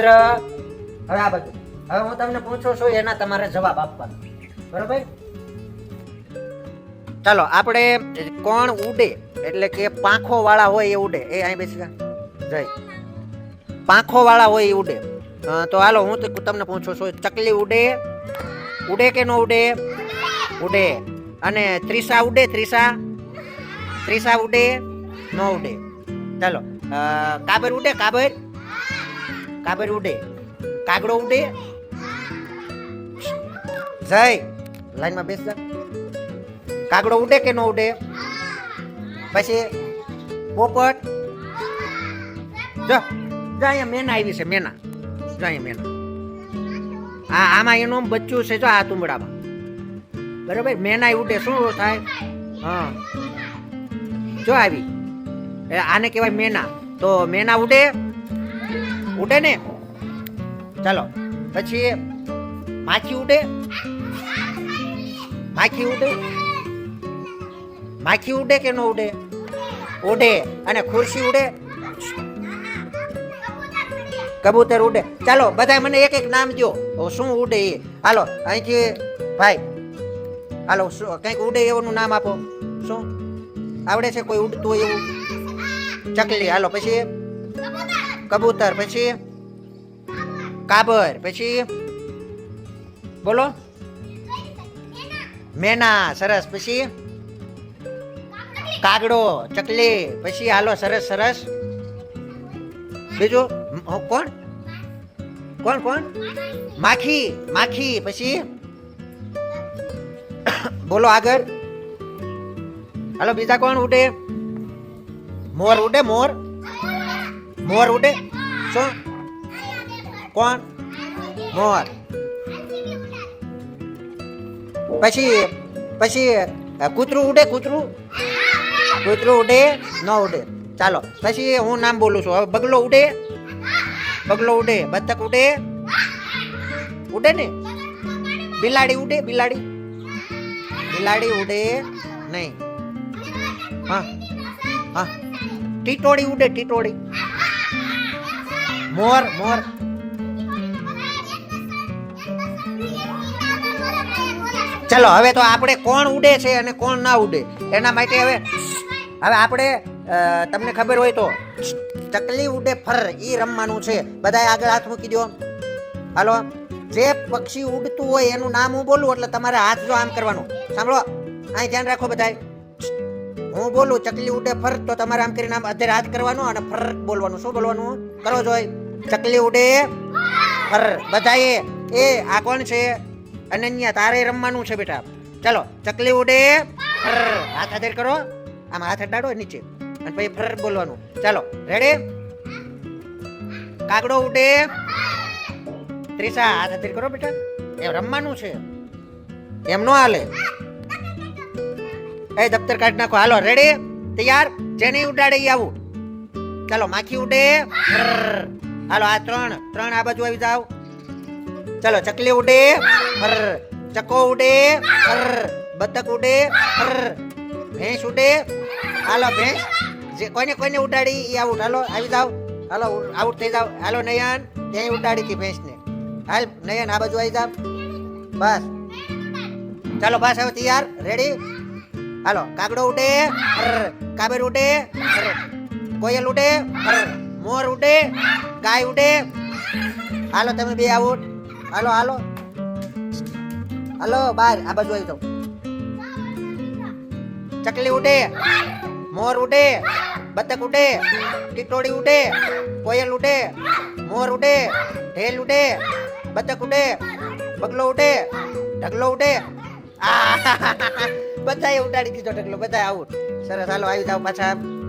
ભદ્ર હવે આ બધું. હવે હું તમને પૂછું છું એના તમારે જવાબ આપવાનો. બરોબર ચાલો, આપણે કોણ ઉડે? એટલે કે પાંખો વાળા હોય એ ઉડે. એ અહીં બેસી જય. પાંખો વાળા હોય એ ઉડે. તો હાલો, હું તમને પૂછું છું, ચકલી ઉડે? ઉડે કે ન ઉડે? ઉડે. અને ત્રિસા ઉડે, ત્રિસા? ત્રિસા ઉડે? ન ઉડે. ચાલો કાબર ઉડે, કાબર? કાબર ઉડે. કાગડો ઉડે. જય. લાઈનમાં બેસ જા. કાગડો ઉડે કે ન ઉડે? પછી પોપટ. જો જો અહીંયા મેના આવી છે, મેના. જો અહીંયા મેના. હા આમાં એનું બચ્ચું છે, જો આ તુંબડામાં. બરાબર? મેના ઉડે. શું થાય? હા. જો આવી. આને કહેવાય મેના. તો મેના ઉડે. ઉડે ને? ચાલો, પછી માખી ઉડે? માખી ઉડે? માખી ઉડે કે ન ઉડે? ઉડે. અને ખુરશી ઉડે? કબૂતર ઉડે. ચાલો બધા મને એક એક નામ દો શું ઉડે એ? હાલો, અહીંથી ભાઈ, હાલો, શું, કંઈક ઉડે એવાનું નામ આપો. શું? આવડે છે કોઈ ઉડતું એવું? ચકલી. હાલો, પછી? કબૂતર, પછી? કાબર, પછી? બોલો. મેના, સરસ, પછી? કાગડો, ચકલી, પછી હાલો, સરસ સરસ. બીજું? કોણ? કોણ કોણ? માખી માખી, પછી? બોલો આગળ. હાલો, બીજા કોણ ઉડે? મોર ઉડે, મોર? મોર ઉડે? શું? કોણ? મોર. પછી પછી કૂતરું ઉડે, કૂતરું? કૂતરું ઉડે, ન ઉડે. ચાલો, પછી હું નામ બોલું છું. હવે બગલો ઉડે? બગલો ઉડે. બતક ઉડે? ઉડે ને? બિલાડી ઉડે? બિલાડી? બિલાડી ઉડે નહીં. હા. હા. ટીટોડી ઉડે ટીટોડી મોર મોર. ચલો, હવે તો આપણે કોણ ઉડે છે અને કોણ ના ઉડે? એના માટે હવે હવે આપણે તમને ખબર હોય તો, ચકલી ઉડે ફર એ રમવાનું છે. બધાય આગળ હાથ મૂકી દો હાલો. જે પક્ષી ઉડતું હોય એનું નામ હું બોલું, એટલે તમારે હાથ જો આમ કરવાનું. સાંભળો, અહીં ધ્યાન રાખો બધાય. હું બોલું, ચકલી ઉડે ફર, તો તમારે આમ કરીને આમ અત્યારે હાથ કરવાનો અને ફર બોલવાનું. શું બોલવાનું? કરો જોઈ. ચકલી ઉડે. ફર બધાએ, એ, આ કોણ છે? અનન્યા, તારે રમવાનું છે બેટા. ચલો, ચકલી ઉડે. ફર હાથ હાથેર કરો. આમ હાથ અડાડો નીચે. અને પછી ફર બોલવાનું. ચાલો રેડી કાગડો ઉડે. ત્રીસા હાથ હાથેર કરો બેટા. એ રમવાનું છે. એમ નો હાલે. એ દફતર કાઢ નાખો. હાલો રેડી તૈયાર? જેને ઉડાડે આવું. ચાલો, માખી ઉડે. હાલો, આ ત્રણ ત્રણ આ બાજુ આવી જાવ ચાલો, ચકલી ઉડે ફર ચકો ઉડે ફર બતક ઉડે ફર ભેંસ ઉડે. હાલો, ભેંસ, જે કોઈને કોઈને ઉડાડી એ આઉટ. હાલો, આવી જાવ હાલો, આઉટ થઈ જાવ હાલો, નયન ત્યાં ઉડાડી હતી ભેંસને. હાલ, નયન, આ બાજુ આવી જાવ બસ. ચાલો, બસ હવે તૈયાર. રેડી હાલો, કાગડો ઉડે ફર. કાબર ઉડે ફર. કોયલ ઉડે ફર. મોર ઉડે, ગાય ઉડે. હાલો, તમે બે આવો. હાલો હાલો. હાલો, બાર, આ બાજુ આવી જાઓ. ચકલી ઉડે, મોર ઉડે, બતક ઉડે ટીટોડી ઉડે, કોયલ ઉડે, મોર ઉડે, ઢેલ ઉડે, બતક ઉડે, બગલો ઉડે, ઢગલો ઉડે. બધાએ ઉડાડી દીધો ઢગલો બધા આવું. સરસ, હાલો, આવી જાઓ પાછા.